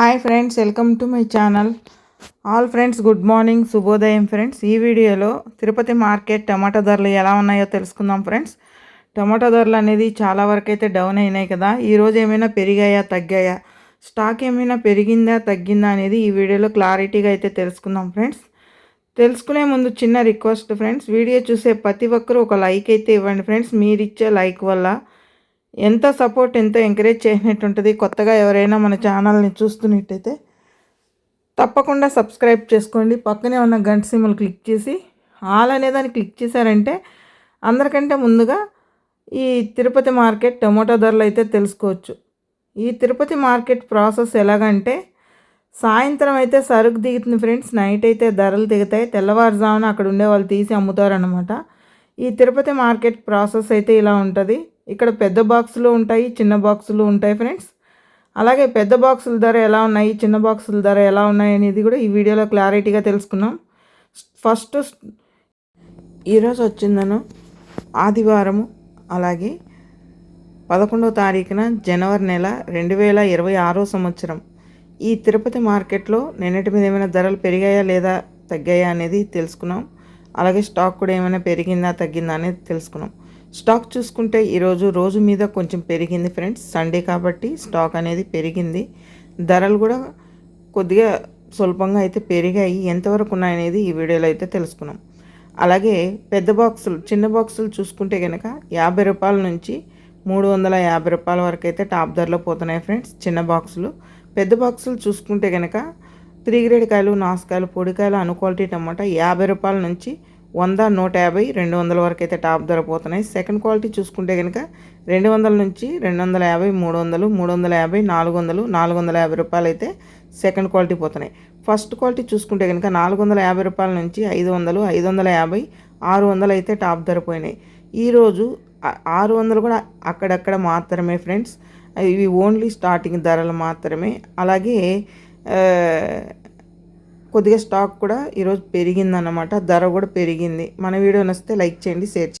Hi friends welcome to my channel. All friends good morning శుభోదయం friends. ఈ వీడియోలో Tirupati market టమాటా ధరలు ఎలా ఉన్నాయో తెలుసుకుందాం ఫ్రెండ్స్. టమాటా ధరలు అనేది చాలా వరకు అయితే డౌన్ అయినాయి కదా. ఈరోజు ఏమైనా పెరిగాయా తగ్గాయా? స్టాక్ ఏమైనా పెరిగిందా తగ్గిందా అనేది ఈ వీడియోలో క్లారిటీగా అయితే తెలుసుకుందాం ఫ్రెండ్స్. తెలుసుకునే ముందు చిన్న రిక్వెస్ట్ ఫ్రెండ్స్. వీడియో చూసే ప్రతి ఒక్కరూ ఒక లైక్ అయితే ఇవ్వండి ఫ్రెండ్స్. మీరిచ్చే లైక్ వల్ల ఎంత సపోర్ట్ ఎంత ఎంకరేజ్ చేసినట్టు ఉంటుంది కొత్తగా ఎవరైనా మన ఛానల్ని చూస్తున్నట్టయితే తప్పకుండా సబ్స్క్రైబ్ చేసుకోండి. పక్కనే ఉన్న గంట సిమ్మలు క్లిక్ చేసి ఆల్ అనే దాన్ని క్లిక్ చేశారంటే అందరికంటే ముందుగా ఈ తిరుపతి మార్కెట్ టమోటా ధరలు అయితే తెలుసుకోవచ్చు. ఈ తిరుపతి మార్కెట్ ప్రాసెస్ ఎలాగంటే సాయంత్రం అయితే సరుకు దిగుతుంది ఫ్రెండ్స్ నైట్ అయితే ధరలు దిగుతాయి. తెల్లవారుజామున అక్కడ ఉండే వాళ్ళు తీసి అమ్ముతారనమాట ఈ తిరుపతి మార్కెట్ ప్రాసెస్ అయితే ఇలా ఉంటుంది. ఇక్కడ పెద్ద బాక్సులు ఉంటాయి చిన్న బాక్సులు ఉంటాయి ఫ్రెండ్స్ అలాగే పెద్ద బాక్సుల ధర ఎలా ఉన్నాయి చిన్న బాక్సుల ధర ఎలా ఉన్నాయి అనేది కూడా ఈ వీడియోలో క్లారిటీగా తెలుసుకున్నాం. ఫస్ట్ ఈరోజు వచ్చిందను ఆదివారము అలాగే పదకొండవ తారీఖున జనవరి నెల రెండు వేల ఇరవై ఆరో సంవత్సరం. ఈ తిరుపతి మార్కెట్లో నిన్నటి మీద ఏమైనా ధరలు పెరిగాయా లేదా తగ్గాయా అనేది తెలుసుకున్నాం. అలాగే స్టాక్ కూడా ఏమైనా పెరిగిందా తగ్గిందా అనేది తెలుసుకున్నాం. స్టాక్ చూసుకుంటే ఈరోజు రోజు మీద కొంచెం పెరిగింది ఫ్రెండ్స్. సండే కాబట్టి స్టాక్ అనేది పెరిగింది. ధరలు కూడా కొద్దిగా స్వల్పంగా అయితే పెరిగాయి. ఎంతవరకు ఉన్నాయనేది ఈ వీడియోలో అయితే తెలుసుకున్నాం. అలాగే పెద్ద బాక్సులు చిన్న బాక్సులు చూసుకుంటే కనుక యాభై రూపాయల నుంచి మూడు వందల యాభై రూపాయల వరకు అయితే టాప్ ధరలో పోతున్నాయి ఫ్రెండ్స్ చిన్న బాక్సులు. పెద్ద బాక్సులు చూసుకుంటే కనుక త్రీ గ్రేడ్ కాయలు నాసుకాయలు పొడికాయలు అను క్వాలిటీ టమాటా యాభై రూపాయల నుంచి వంద నూట యాభై రెండు వందల వరకు అయితే టాప్ ధర పోతున్నాయి. సెకండ్ క్వాలిటీ చూసుకుంటే కనుక రెండు వందల నుంచి రెండు వందల యాభై మూడు వందలు మూడు వందల యాభై నాలుగు వందలు నాలుగు వందల యాభై రూపాయలు అయితే సెకండ్ క్వాలిటీ పోతున్నాయి. ఫస్ట్ క్వాలిటీ చూసుకుంటే కనుక నాలుగు వందల యాభై రూపాయల నుంచి ఐదు వందలు ఐదు వందల యాభై ఆరు వందలు అయితే టాప్ ధర పోయినాయి. ఈరోజు ఆరు వందలు కూడా అక్కడక్కడ మాత్రమే ఫ్రెండ్స్ ఇవి ఓన్లీ స్టార్టింగ్ ధరలు మాత్రమే. అలాగే కొద్దిగా స్టాక్ కూడా ఈరోజు పెరిగిందన్నమాట. ధర కూడా పెరిగింది. మన వీడియో నచ్చితే లైక్ చేయండి షేర్ చేయండి.